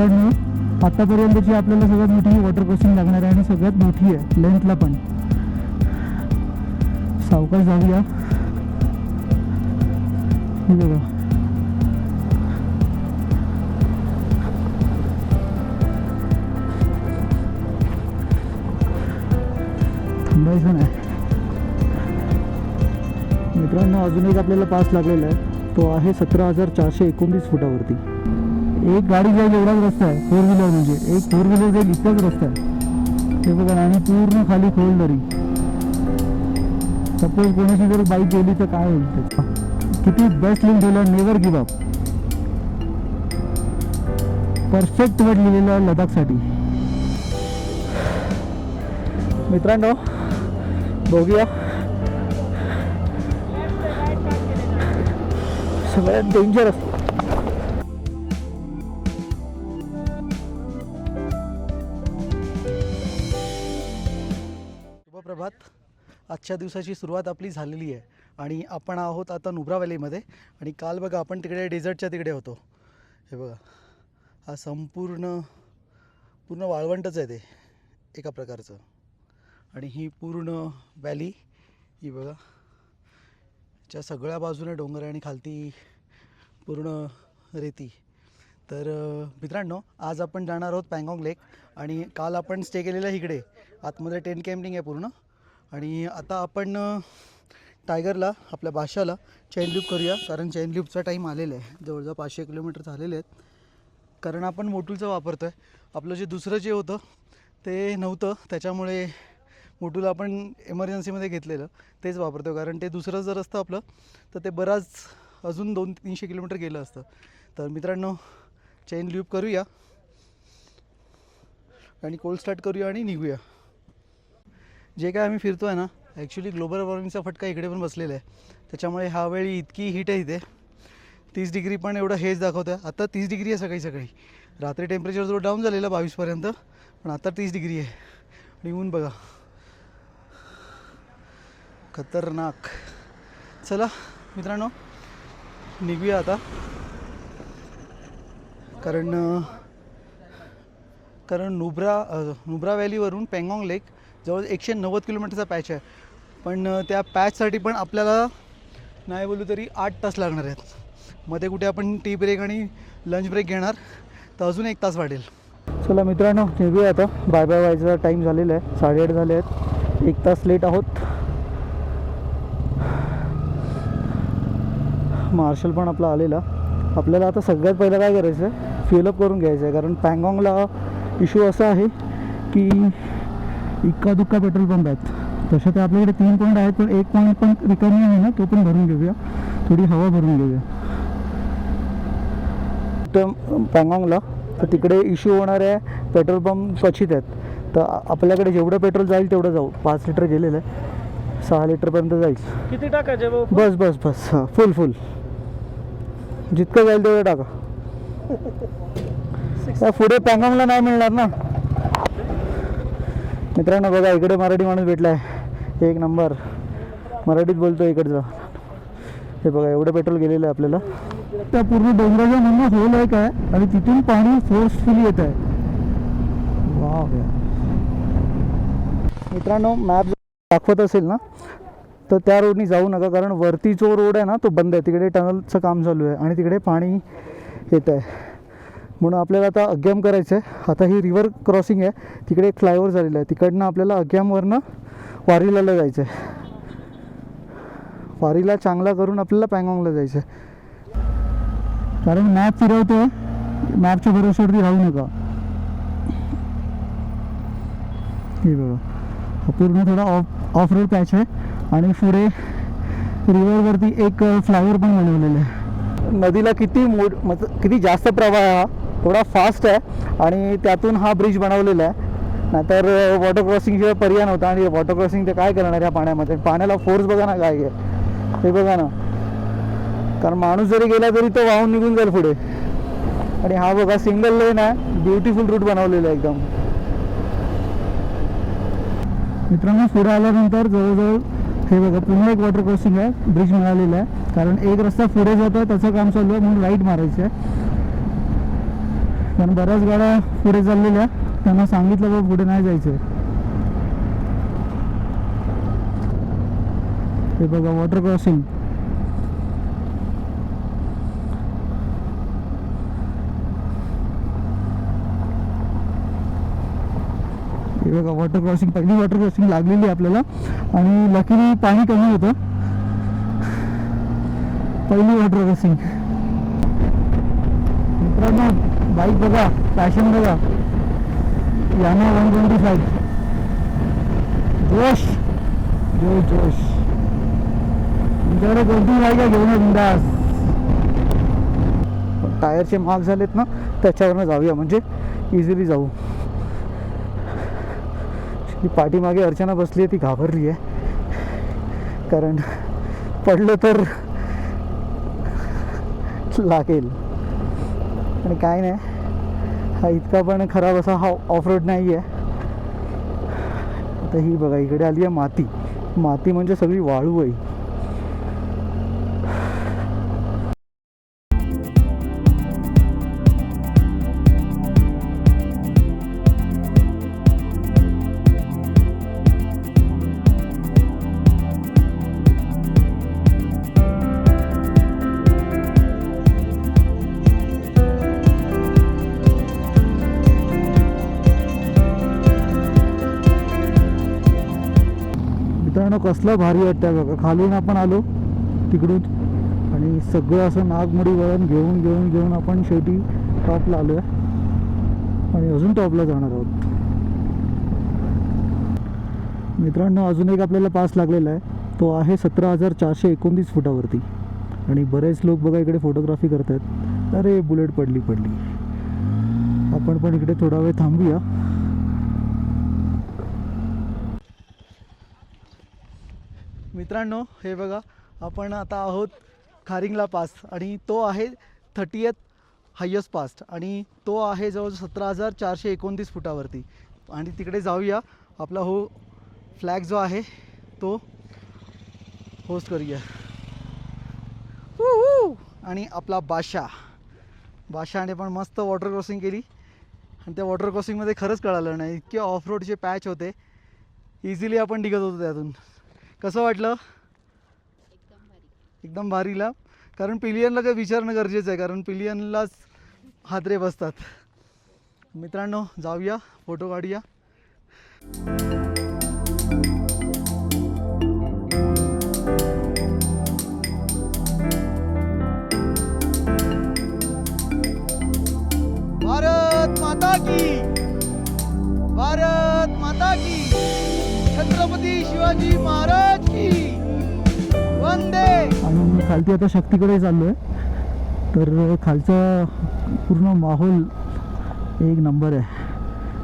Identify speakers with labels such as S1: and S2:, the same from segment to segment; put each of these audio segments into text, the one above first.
S1: मित्रांनो आतापर्यंतची आपल्याला सगळ्यात मोठी वॉटर क्रॉसिंग लागणार आहे आणि सगळ्यात मोठी आहे लेंथला पण. सावकाश जाऊया. बघा. थांबायचं नाही. मित्रांनो अजून एक आपल्याला पास लागलेला आहे. तो आहे सतरा हजार चारशे एकोणतीस फुटावरती. एक गाडी जाईल एवढाच रस्ता आहे फोर व्हीलर म्हणजे. एक फोर व्हीलर जाईल इतकाच रस्ता आहे. ते बघा आणि पूर्ण खाली खोल दरी. सपोज कोणाची जर बाईक गेली तर काय होईल किती बेस्ट लिंक ठेवलं never give up perfect word लिहिलेलं आहे लडाखसाठी मित्रांनो बघूया. सगळ्यात डेंजर असतो आजच्या दिवसाची सुरुवात आपली झालेली आहे. आणि आपण आहोत आता नुब्रा व्हॅलीमध्ये आणि काल बघा आपण तिकडे डेझर्टच्या तिकडे होतो. हे बघा हा संपूर्ण पूर्ण वाळवंटच आहे ते एका प्रकारचं. आणि ही पूर्ण व्हॅली ही बघा च्या सगळ्या बाजूने डोंगर आहे आणि खालती पूर्ण रेती. तर मित्रांनो आज आपण जाणार आहोत पँगॉंग लेक. आणि काल आपण स्टे केलेला इकडे. आतमध्ये टेंट कॅम्पिंग आहे पूर्ण. आणि आता आपण टायगरला आपल्या भाषाला चैन लूप करूया कारण चैन लूपचा टाईम आलेला आहे. जवळजवळ पाचशे किलोमीटर झालेले आहेत. कारण आपण मोटूलचं वापरतो आहे आपलं जे दुसरं जे होतं ते नव्हतं. त्याच्यामुळे मोटूल आपण एमर्जन्सीमध्ये घेतलेलं. तेच वापरतो कारण ते दुसरं जर असतं आपलं तर ते बराच अजून दोन तीनशे किलोमीटर गेलं असतं. तर मित्रांनो चेन ल्यूप करूया. आणि कोल्ड स्टार्ट करूया आणि निघूया. जे काय आम्ही फिरतो आहे ना ॲक्च्युली ग्लोबल वॉर्मिंगचा फटका इकडे पण बसलेला आहे. त्याच्यामुळे ह्यावेळी इतकी हीट आहे इथे. तीस डिग्री पण एवढं हेच दाखवतं आहे आता तीस डिग्री आहे सकाळी सकाळी. रात्री टेम्परेचर जो डाऊन झालेला बावीसपर्यंत पण आता तीस डिग्री आहे. आणि ऊन बघा. खतरनाक. चला मित्रांनो निघूया आता. कारण कारण नुब्रा नुब्रा व्हॅलीवरून पेंगॉंग लेक जवळ एकशे नव्वद किलोमीटरचा पॅच आहे. पण त्या पॅचसाठी पण आपल्याला नाही बोलू तरी आठ तास लागणार आहेत. मध्ये कुठे आपण टी ब्रेक आणि लंच ब्रेक घेणार तर अजून एक तास वाढेल. चला मित्रांनो निघूया आता. बाय बाय व्हायचा टाईम झालेला आहे. साडेआठ झाले आहेत. एक तास लेट आहोत. मार्शल पण आपला आलेला. आपल्याला आता सगळ्यात पहिलं काय करायचं आहे फिलअप करून घ्यायचं आहे कारण पँगॉंगला इश्यू असा आहे की इक्का दुक्का पेट्रोल पंप आहेत. तसे तर आपल्याकडे तीन पॉईंट आहेत पण एक पॉईंट पण रिकामी आहे ना तो पण भरून घेऊया. थोडी हवा भरून घेऊया. तर पँगॉंगला तर तिकडे इश्यू होणारे पेट्रोल पंप क्वचित आहेत. तर आपल्याकडे जेवढं पेट्रोल जाईल तेवढं जाऊ. पाच लिटर गेलेलं आहे. सहा लिटरपर्यंत जाईल.
S2: किती टाकायचे
S1: बस बस बस. हां फुल फुल जितकं जाईल तेवढं टाका. पुढे पँगॉंगला नाही मिळणार ना. मित्रांनो बघा इकडे मराठी माणूस भेटला आहे एक नंबर. मराठीत बोलतो इकडचं. हे बघा एवढं पेट्रोल गेलेलं आहे आपल्याला. त्या पूर्ण डोंगराच्या मधनं होल आहे काय? आणि तिथून पाणी फोर्सफुली येत आहे. वा मित्रांनो मॅप दाखवत असेल ना तर त्या रोडनी जाऊ नका कारण वरती जो रोड आहे ना तो बंद आहे. तिकडे टनलचं काम चालू आहे आणि तिकडे पाणी येत आहे. म्हणून आपल्याला आता अग्याम करायचं आहे आता ही रिव्हर क्रॉसिंग आहे. तिकडे एक फ्लायओव्हर झालेलं आहे. तिकडनं आपल्याला अग्यामवरनं वारीलाला जायचं आहे वारीला चांगला करून आपल्याला पँगॉंगला जायचं आहे कारण मॅप फिरवतो मॅपच्या भरोश्यावरती राहू नका. हे बघा. पूर्ण थोडा ऑफ ऑफ रोड पॅच आहे. आणि पुढे रिव्हरवरती एक uh, फ्लायओव्हर पण बनवलेलं आहे. नदीला किती मोड मतलब किती जास्त प्रवाह आहे हा? थोडा फास्ट आहे आणि त्यातून हा ब्रिज बनवलेला आहे. नाहीतर वॉटर क्रॉसिंगशिवाय पर्याय नव्हता आणि वॉटर क्रॉसिंग ते काय करणार या पाण्यामध्ये? पाण्याला फोर्स बघा ना काय आहे. हे बघा ना. कारण माणूस जरी गेला तरी तो वाहून निघून जाईल पुढे. आणि हा बघा सिंगल लेन आहे. ब्युटिफुल रूट बनवलेला आहे एकदम. मित्रांनो पुढे आल्यानंतर जवळजवळ हे बघा पुन्हा एक वॉटर क्रॉसिंग आहे. ब्रिज मिळालेला आहे. कारण एक रस्ता पुढे जातो त्याचं काम चालू आहे म्हणून राईट मारायचं आहे.
S2: कारण बऱ्याच गाड्या पुढे चाललेल्या त्यांना सांगितलं बाबा पुढे नाही जायचं. हे बघा वॉटर क्रॉसिंग हे बघा वॉटर क्रॉसिंग पहिली वॉटर क्रॉसिंग लागलेली आहे आपल्याला. आणि लकीली पाणी कमी होतं. पहिली वॉटर क्रॉसिंग मित्रांनो बाईक बघा पॅशन बघा. याना वन ट्वेंटी फाईव्ह जोश. जोश जोश. तुमच्याकडे कोणती बाईक आहे? घेऊन बिंदास. टायरचे मार्क झालेत ना त्याच्यावरनं जाऊया. म्हणजे इझिली जाऊ. ती पाठीमागे अर्चना बसली आहे ती घाबरली आहे. कारण पडलं तर लागेल. आणि काय नाही. हा इतका पण खराब असा हा ऑफ रोड नाही आहे आता ही बघा इकडे आली आहे माती. माती म्हणजे सगळी वाळू आहे. कसला भारी वाटतं बघा. खालून आपण आलो तिकडून. आणि सगळं असं नागमोडी वळण घेऊन घेऊन घेऊन आपण शेवटी टॉपला आलो आहे आणि अजून टॉपला जाणार आहोत. मित्रांनो अजून एक आपल्याला पास लागलेला आहे. तो आहे सतरा हजार चारशे एकोणतीस फुटावरती. आणि बरेच लोक बघा इकडे फोटोग्राफी करत आहेत अरे बुलेट पडली पडली. आपण पण इकडे थोडा वेळ थांबूया.
S1: मित्रांनो हे बघा आपण आता आहोत खारिंगला पास आणि तो आहे थर्टीएथ हायस्ट पास आणि तो आहे जवळजवळ सतरा हजार चारशे एकोणतीस फुटावरती. आणि तिकडे जाऊया. आपला हो फ्लॅग जो आहे तो होस्ट करूया. आणि आपला बादशाह. बादशाहने पण मस्त वॉटर क्रॉसिंग केली. आणि त्या वॉटर क्रॉसिंगमध्ये खरंच कळालं नाही. इतके ऑफ रोडचे पॅच होते. इझिली आपण निघत होतो त्यातून. कसं वाटलं? एकदम भारीला. कारण पिलियनला काही विचारणं गरजेचं आहे कारण पिलियनलाच हादरे बसतात. मित्रांनो जाऊया फोटो काढूया. भारत माता की! भारत माता की! छत्रपती शिवाजी महाराज!
S2: आणि खालती आता शक्तीकडे चाललो आहे तर खालचा पूर्ण माहोल एक नंबर आहे.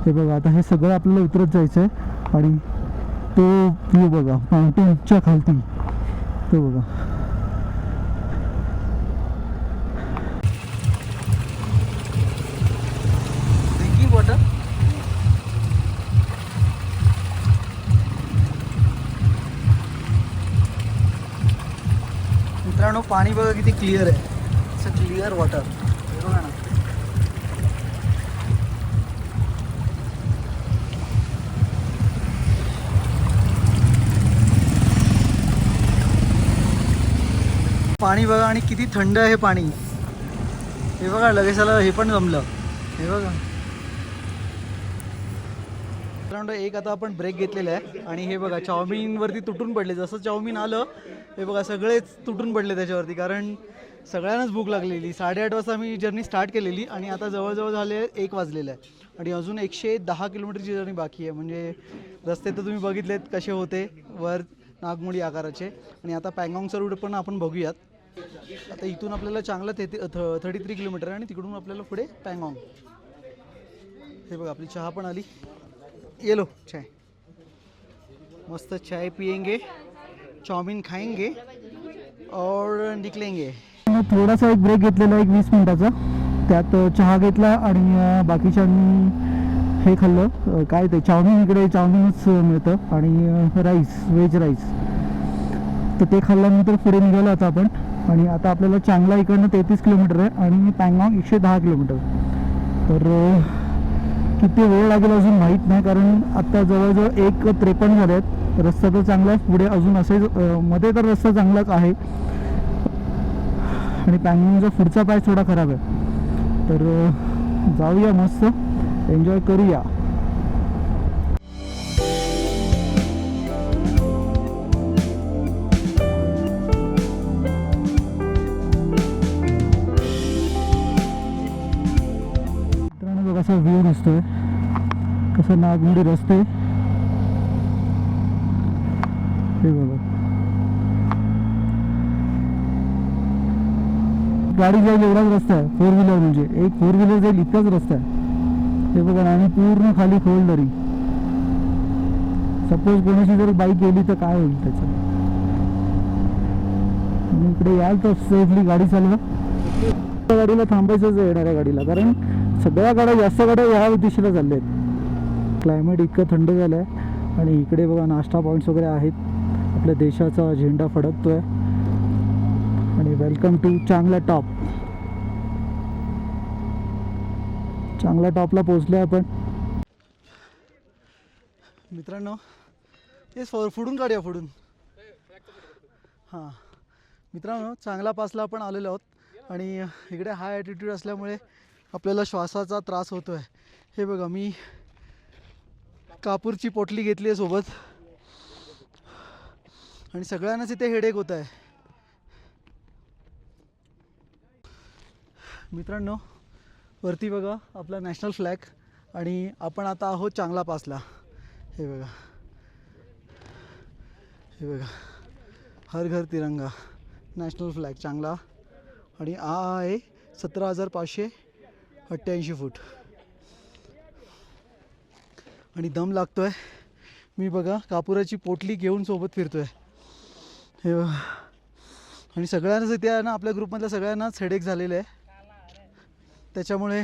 S2: हे बघा आता हे सगळं आपल्याला उतरत जायचं आहे आणि तो व्ह्यू बघा माउंटेनच्या खालती. तो बघा.
S1: पाणी बघा किती क्लिअर आहे. असं क्लिअर वॉटर बघा ना. पाणी बघा आणि किती थंड आहे हे पाणी. हे बघा लगेच आलं हे पण जमलं. हे बघा. एक आता आपण ब्रेक घेतलेला आहे. आणि हे बघा चाऊमिनवरती तुटून पडले. जसं चाऊमिन आलं हे बघा सगळेच तुटून पडले त्याच्यावरती कारण सगळ्यांनाच भूक लागलेली. साडेआठ वाजता आम्ही जर्नी स्टार्ट केलेली आणि आता जवळजवळ झाले एक वाजलेलं आहे. आणि अजून एकशे दहा किलोमीटरची जर्नी बाकी आहे. म्हणजे रस्ते तर तुम्ही बघितलेत कसे होते वर नागमोडी आकाराचे. आणि आता पँगॉंगचा रूट पण आपण बघूयात. आता इथून आपल्याला चांगलं ते थर्टी थ्री किलोमीटर आणि तिकडून आपल्याला पुढे पँगॉंग. हे बघा आपली चहा पण आली. येलो चाय. मस्त चाय पियेंगे. चाउमीन खाएंगे और निकलेंगे।
S2: थोडासा एक ब्रेक घेतलेला एक वीस मिनिटाचा. त्यात चहा घेतला आणि बाकीच्यांनी हे खाल्लं. काय ते चाऊमिन इकडे चाऊमिनच मिळतं. आणि राईस व्हेज राईस तर ते खाल्ल्यानंतर पुढे निघालो आता आपण. आणि आता आपल्याला चांगला इकडनं तेहतीस किलोमीटर आहे आणि पँगॉंग एकशे दहा किलोमीटर. तर किती वेळ लागेल अजून माहीत नाही कारण आत्ता जवळजवळ एक त्रेपन्न झाले आहेत. रस्ता तर चांगला आहे पुढे अजून असे मध्ये तर रस्ता चांगलाच आहे. आणि पॅंगॉंगचा पुढचा पाय थोडा खराब आहे. तर जाऊया मस्त. एन्जॉय करूया. मित्रांनो बघा असा व्ह्यू दिसतोय. कसं नागमोडी रस्ते. बघा. गाडी जाईल एवढाच रस्ता आहे फोर व्हीलर म्हणजे. एक फोर व्हीलर जाईल इतकाच रस्ता आहे. ते बघा आणि पूर्ण खाली खोल दरी सपोज कोणाशी जर बाईक गेली तर काय होईल त्याचं? इकडे याल तर सेफली गाडी चालवा. गाडीला थांबायचंच येणार येणाऱ्या गाडीला कारण सगळ्या गाड्या जास्त गाड्या या दिशेला चालल्या आहेत क्लायमेट इतकं थंड झालं आहे आणि इकडे बघा नाश्ता पॉईंट्स वगैरे आहेत. आपल्या देशाचा झेंडा फडकतोय. आणि वेलकम टू चांगला टॉप चांगला टॉपला पोहोचलोय आपण.
S1: मित्रांनो ते फुडून काढूया फुडून. हां. मित्रांनो चांगला पासला आपण आलेलो आहोत. आणि इकडे हाय ॲटिट्यूड असल्यामुळे आपल्याला श्वासाचा त्रास होतो आहे हे बघा मी कापूरची पोटली घेतली आहे सोबत. आणि सगळ्यांनाच इथे हेडेक होत आहे. मित्रांनो वरती बघा आपला नॅशनल फ्लॅग आणि आपण आता आहोत चांगला पासला. हे बघा. हे बघा. हर घर तिरंगा. नॅशनल फ्लॅग चांगला. आणि हा आहे सतरा हजार पाचशे अठ्ठ्याऐंशी फूट. आणि दम लागतो आहे मी बघा कापुराची पोटली घेऊन सोबत फिरतो आहे हे आणि सगळ्यांनाच इथे आहे ना आपल्या ग्रुपमधल्या सगळ्यांनाच हेडेक झालेलं आहे. त्याच्यामुळे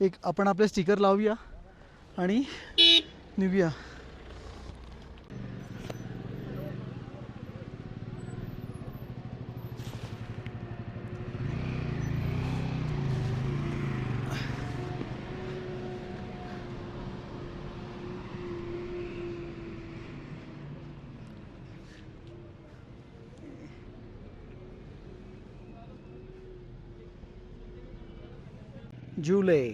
S1: एक आपण आपले स्टिकर लावूया आणि निघूया. जुलै.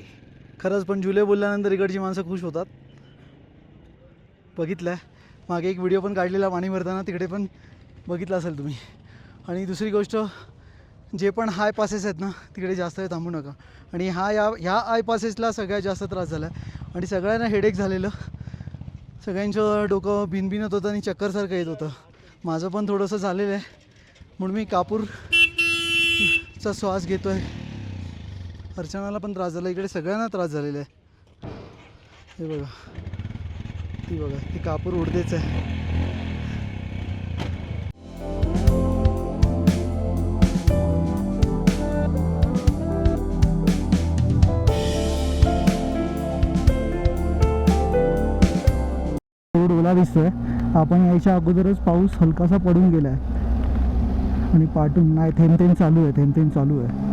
S1: खरंच पण जुलै बोलल्यानंतर इकडची माणसं खुश होतात. बघितलं आहे मागे एक व्हिडिओ पण काढलेला पाणी भरताना तिकडे पण बघितला असेल तुम्ही. आणि दुसरी गोष्ट जे पण हाय पासेस आहेत ना तिकडे जास्त वेळ थांबू नका. आणि हा या ह्या आय पासेसला सगळ्यात जास्त त्रास झाला आहे आणि सगळ्यांना हेडेक झालेलं. सगळ्यांचं डोकं भिनभिनत होतं आणि चक्करसारखं येत होतं. माझं पण थोडंसं झालेलं आहे. म्हणून मी कापूरचा श्वास घेतो आहे अर्चनाला पण त्रास झाला. इकडे सगळ्यांना त्रास झालेला आहे. हे बघा. ती बघा ती कापूर उडतेच आहे.
S2: ओला दिसतोय. आपण यायच्या अगोदरच पाऊस हलकासा पडून गेलाय. आणि पाठून नाही थेंब थेंब चालू आहे थेंब थेंब चालू आहे.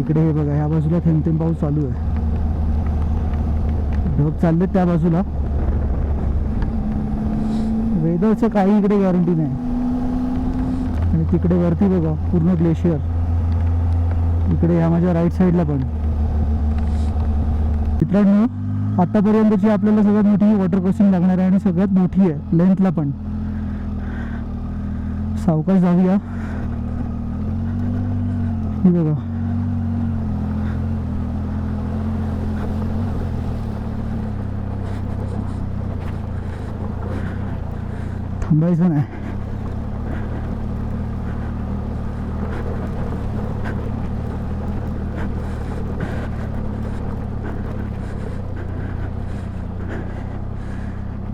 S2: इकडे हे बघा ह्या बाजूला थेंबथेंब पाऊस चालू आहे. ढग चाललेत त्या बाजूला. वेदरचं काही इकडे गॅरंटी नाही. आणि तिकडे वरती बघा पूर्ण ग्लेशियर इकडे ह्या माझ्या राईट साईडला पण. मित्रांनो आतापर्यंतची आपल्याला सगळ्यात मोठी वॉटर क्रॉसिंग लागणार आहे आणि सगळ्यात मोठी आहे लेंथला पण. सावकाश जाऊया. हे बघा. थांबायचं नाही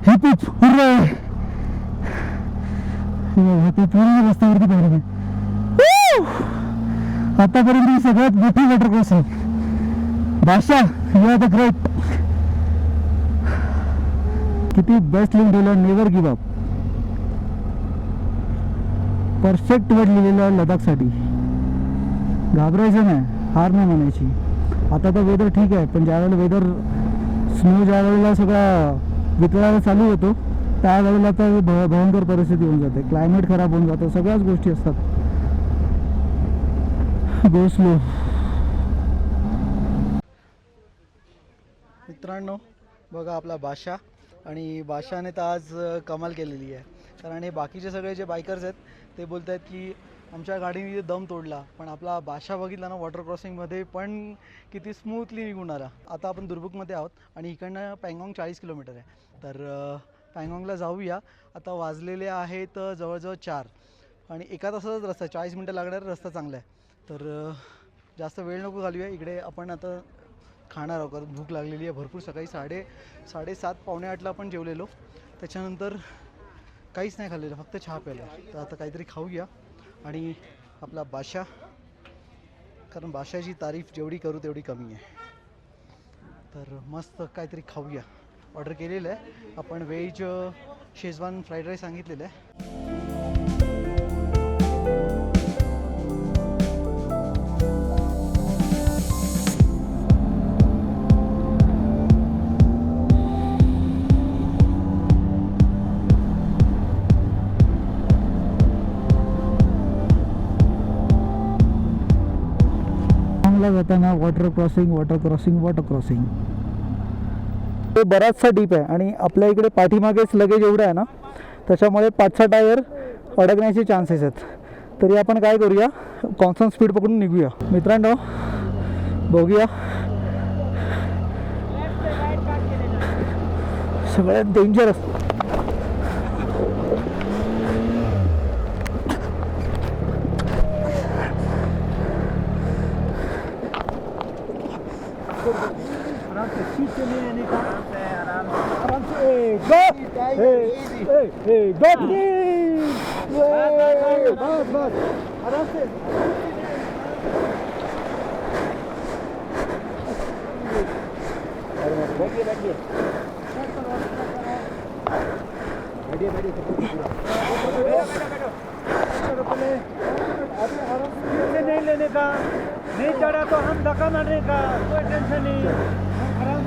S2: हिप हिप हुर्रे हे ते पूर्ण रस्त्यावरती पाहिजे आतापर्यंत ही सगळ्यात मोठी वॉटर क्रॉसिंग भाषा यू आर द ग्रेट किती बेस्ट लिंक दिलं never give up perfect word लिहिलेलं आहे लडाखसाठी. घाबरायचं नाही हार नाही म्हणायची. आता तर वेदर ठीक आहे पण ज्यावेळेला वेदर स्नो ज्या वेळेला सगळा वितळायला चालू होतो त्यावेळेला तर भ भयंकर परिस्थिती होऊन जाते. क्लायमेट खराब होऊन जातं सगळ्याच गोष्टी असतात. गो स्लो
S1: मित्रांनो बघा आपला बादशा आणि बादशाने तर आज कमाल केलेली आहे. कारण हे बाकीचे सगळे जे बायकर्स आहेत ते बोलत आहेत की आमच्या गाडीने दम तोडला पण आपला भाषा बघितला ना वॉटर क्रॉसिंगमध्ये पण किती स्मूथली निघून आला आता आपण दुर्बुकमध्ये आहोत आणि इकडनं पँगॉंग चाळीस किलोमीटर आहे. तर अ, पँगॉंगला जाऊया. आता वाजलेले आहेत जवळजवळ चार. आणि एका तासाचाच रस्ता आहे चाळीस मिनटं लागणारा रस्ता चांगला आहे. तर जास्त वेळ नको घालूया. इकडे आपण आता खाणार आहोत भूक लागलेली आहे. भरपूर सकाळी साडे साडेसात पावणे आठला आपण जेवलेलो. त्याच्यानंतर काहीच नाही खाल्लेलं फक्त चहा प्यायला. तर आता काहीतरी खाऊया. आणि आपला बाशा कारण बाशाची तारीफ जेवढी करू तेवढी कमी आहे. तर मस्त काहीतरी खाऊया. ऑर्डर केलेलं आहे. आपण व्हेज शेजवान फ्राईड राईस सांगितलेलं आहे.
S2: ला जाताना water crossing water crossing water crossing ते बराचसा डीप आहे आणि आपल्या इकडे पाठीमागेच लगेज एवढं आहे ना? त्याच्यामुळे पाच सहा टायर अडकण्याचे चान्सेस आहेत. तरी आपण काय करूया? कॉन्स्टंट स्पीड पकडून निघूया. मित्रांनो बघूया. सगळ्यात डेंजरस
S3: से नहीं लेने का नहीं चढ़ा तो हम धक्का मारने का कोई टेंशन नहीं आराम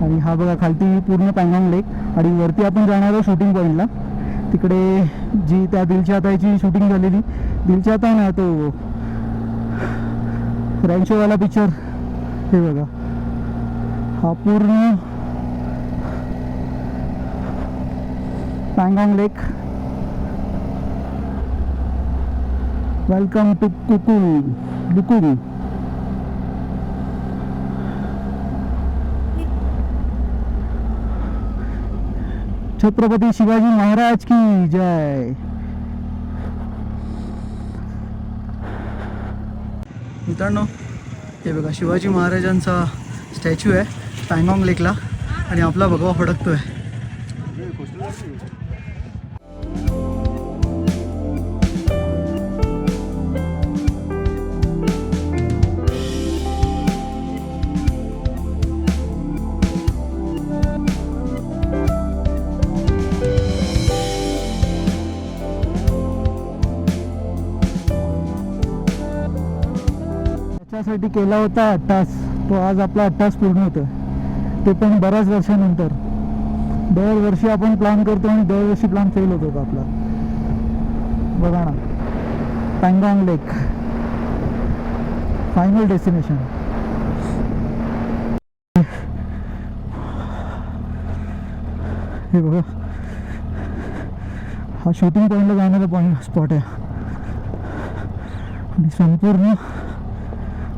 S2: आणि हा बघा खालती पूर्ण पॅंगॉंग लेक आणि वरती आपण जाणार आहोत शूटिंग पॉईंटला तिकडे जी त्या दिलच्या हाताची शूटिंग झालेली दिलच्या आता ना तो रँचोवाला पिक्चर हे बघा. हा पूर्ण Pangong lake welcome to कुकुंग Lukung Chhatrapati Shivaji Maharaj की जय
S1: मित्रांनो हे बघा शिवाजी महाराजांचा स्टॅच्यू आहे पँगॉंग लेकला आणि आपला भगवा आहे
S2: त्याच्यासाठी केला होता अट्टास. तो आज आपला अट्टास पूर्ण होतोय. ते पण बऱ्याच वर्षानंतर. दरवर्षी आपण प्लॅन करतो आणि दरवर्षी प्लॅन फेल होतो का आपला. बघा ना. पँगॉंग लेक फायनल डेस्टिनेशन हे बघा. हा शूटिंग पॉईंटला जाणारा पॉईंट स्पॉट आहे. आणि संपूर्ण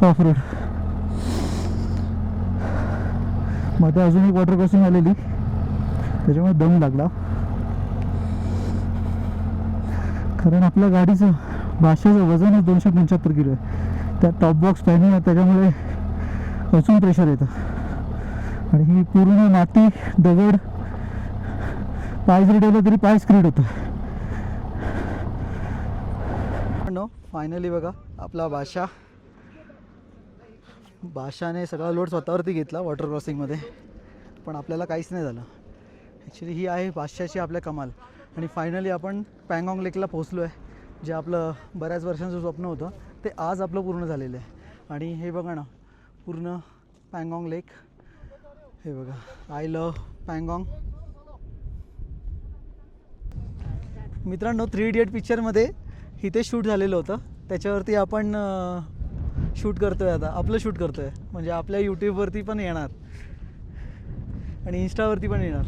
S2: ऑफ रोडमध्ये अजून एक वॉटर क्रॉसिंग आलेली. त्याच्यामुळे दम लागला. कारण आपल्या गाडीचं भाषेचं वजनच दोनशे पंच्याहत्तर किलो आहे. त्या टॉप बॉक्स पॅनिंग आहे त्याच्यामुळे अजून प्रेशर येतं. आणि ही पूर्ण माती दगड पाय जरी ठेवलं तरी पाय स्क्रीड होतं.
S1: फायनली बघा आपला भाषा बादशाने सगळा लोड स्वतःवरती घेतला वॉटर क्रॉसिंगमध्ये पण आपल्याला काहीच नाही झालं. ॲक्च्युली ही आहे बादशाची आपल्या कमाल. आणि फायनली आपण पँगॉंग लेकला पोहोचलो आहे जे आपलं बऱ्याच वर्षांचं स्वप्न होतं. ते आज आपलं पूर्ण झालेलं आहे. आणि हे बघा ना पूर्ण पँगॉंग लेक हे बघा आय लव पँगॉंग मित्रांनो थ्री इडियट पिक्चरमध्ये इथे शूट झालेलं होतं. त्याच्यावरती आपण शूट करतोय आता. आपलं शूट करतोय. म्हणजे आपल्या यूट्यूबवरती पण येणार. आणि इन्स्टावरती पण येणार.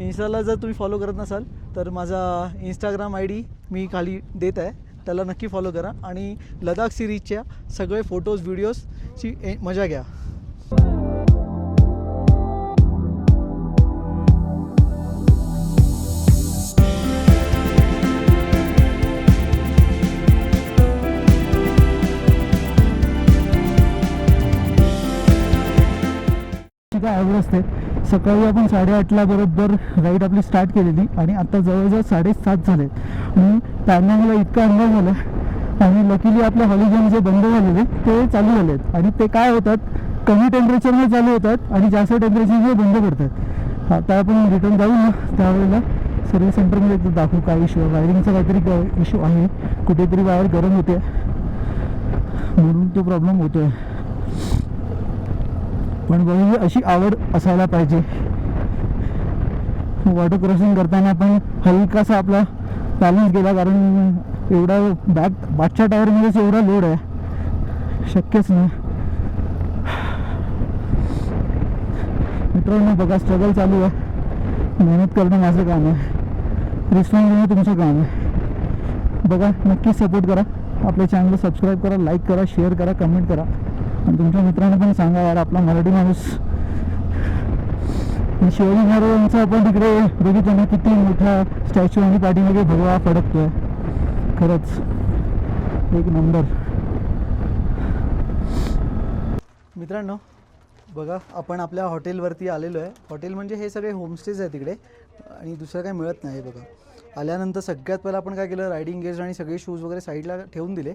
S1: इन्स्टाला जर तुम्ही फॉलो करत नसाल तर माझा इंस्टाग्राम आय डी मी खाली देत आहे. त्याला नक्की फॉलो करा. आणि लडाख सिरीजच्या सगळे फोटोज व्हिडिओजची ए- मजा घ्या.
S2: ची असते. सकाळी आपण साडेआठला बरोबर राईड आपली स्टार्ट केलेली आणि आता जवळजवळ साडेसात झाले. आणि इतका अंदाज झाला आणि लकीली आपले हॉलिडेज जे बंद झालेले ते चालू झालेत. आणि ते काय होतात? कमी टेम्परेचरमध्ये चालू होतात आणि जास्त टेम्परेचरमध्ये बंद पडतात. आता आपण रिटर्न जाऊ ना त्यावेळेला. सर्व्हिस सेंटरमध्ये एकदा दाखवू काय इश्यू आहे. वायरिंगचा काहीतरी इश्यू आहे. कुठेतरी वायर गरम होते. म्हणून तो प्रॉब्लेम होतोय. पण बघू अशी आवड असायला पाहिजे. वॉटर क्रॉसिंग करताना पण हलकासा आपला बॅलन्स गेला कारण एवढा बॅक बादच्या टायरमध्येच एवढा लोड आहे. शक्यच नाही. मित्रांनो बघा स्ट्रगल चालू आहे. मेहनत करणं माझं काम आहे. रिस्पॉन्स देणं तुमचं काम आहे. बघा नक्कीच सपोर्ट करा. आपले चॅनल सबस्क्राईब करा लाईक करा शेअर करा कमेंट करा. आणि तुमच्या मित्रांना पण सांगा यार आपला मराठी माणूस. शिवाजी महाराजांचं आपण तिकडे बघितलं ना किती मोठा स्टॅच्यू आणि पाठीमागे भगवा फडकतोय. खरंच. एक नंबर.
S1: मित्रांनो बघा आपण आपल्या हॉटेलवरती आलेलो आहे. हॉटेल म्हणजे हे सगळे होमस्टेज आहे तिकडे. आणि दुसरं काही मिळत नाही बघा. आल्यानंतर सगळ्यात पहिलं आपण काय केलं? रायडिंग गेअर्स आणि सगळे शूज वगैरे साईडला ठेवून दिले.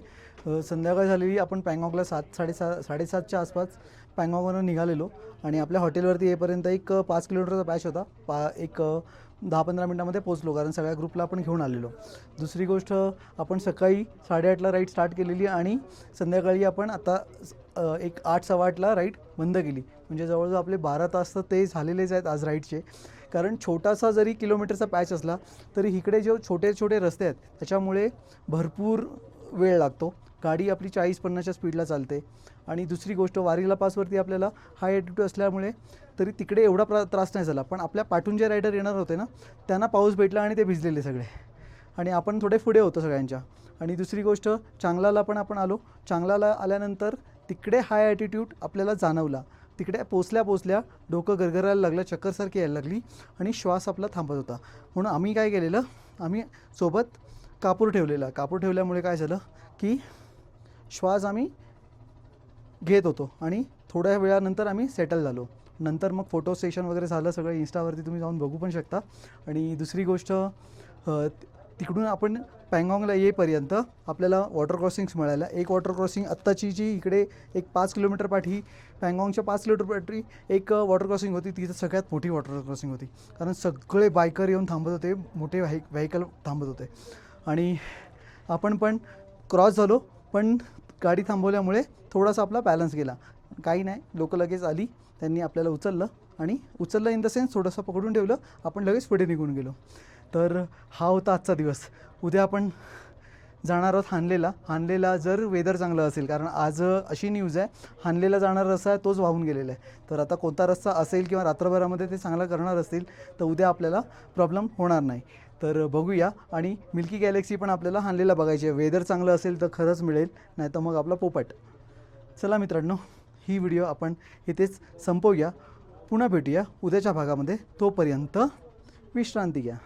S1: संध्याकाळ झालेली आपण पँगॉकला सात साडेसा साडेसातच्या आसपास पँगॉकवरून निघालेलो. आणि आपल्या हॉटेलवरती येईपर्यंत एक पाच किलोमीटरचा पॅच होता. पा एक दहा पंधरा मिनटामध्ये पोचलो कारण सगळ्या ग्रुपला आपण घेऊन आलेलो. दुसरी गोष्ट आपण सकाळी साडेआठला राईड स्टार्ट केलेली आणि संध्याकाळी आपण आता एक आठ सव्वा आठला राईड बंद केली. म्हणजे जवळजवळ आपले बारा तास तर ते झालेलेच आहेत आज राईडचे कारण छोटासा जरी किलोमीटरचा पॅच असला तरी इकडे जे छोटे छोटे रस्ते आहेत त्याच्यामुळे भरपूर वेळ लागतो. गाडी आपली चाळीस पन्नासच्या स्पीडला चालते. आणि दुसरी गोष्ट वारीला पासवरती आपल्याला हाय ॲटिट्यूड असल्यामुळे तरी तिकडे एवढा प्रा त्रास नाही झाला. पण आपल्या पाठून जे रायडर येणार होते ना त्यांना पाऊस भेटला आणि ते भिजलेले सगळे. आणि आपण थोडे पुढे होतो सगळ्यांच्या. आणि दुसरी गोष्ट चांगलाला पण आपण आलो. चांगलाला आल्यानंतर तिकडे हाय ॲटिट्यूड आपल्याला जाणवला. तिकडे पोचल्या पोचल्या डोकं गरगरायला लागलं चक्करसारखी यायला लागली आणि श्वास आपला थांबत होता. म्हणून आम्ही काय केलेलं आम्ही सोबत कापूर ठेवलेला. कापूर ठेवल्यामुळे काय झालं की श्वास आम्ही घेत होतो आणि थोड्या वेळानंतर आम्ही सेटल झालो. नंतर मग फोटो सेशन वगैरे झालं सगळं. इन्स्टावरती तुम्ही जाऊन बघू पण शकता. आणि दुसरी गोष्ट तिकडून आपण पँगॉंगला येईपर्यंत आपल्याला वॉटर क्रॉसिंग्स मिळायला एक वॉटर क्रॉसिंग आत्ताची जी इकडे एक पाच किलोमीटर पाठी पँगॉंगच्या पाच किलोमीटर पाठी एक वॉटर क्रॉसिंग होती. तिथं सगळ्यात मोठी वॉटर क्रॉसिंग होती. कारण सगळे बायकर येऊन थांबत होते. मोठे व्हाई व्हेकल थांबत होते. आणि आपण पण क्रॉस झालो. पण गाडी थांबवल्यामुळे थोडासा आपला बॅलन्स गेला. काही नाही. लोक लगेच आली. त्यांनी आपल्याला उचललं. आणि उचललं इन द सेन्स थोडंसं पकडून ठेवलं. आपण लगेच पुढे निघून गेलो. तर हा होता आजचा दिवस. उद्या आपण जाणार आहोत हानलेला. हानलेला जर वेदर चांगलं असेल कारण आज अशी न्यूज आहे हानलेला जाणारा रस्ता आहे तोच वाहून गेलेला आहे. तर आता कोणता रस्ता असेल किंवा रात्रभरामध्ये ते चांगला करणार असतील तर उद्या आपल्याला प्रॉब्लेम होणार नाही. तर बघूया आणि मिल्की गॅलेक्सी पण आपल्याला हानलेला बघायची आहे वेदर चांगलं असेल तर खरंच मिळेल नाही तर मग आपला पोपट. चला मित्रांनो ही व्हिडिओ आपण इथेच संपवूया. पुन्हा भेटूया. उद्याच्या भागामध्ये तोपर्यंत विश्रांती घ्या.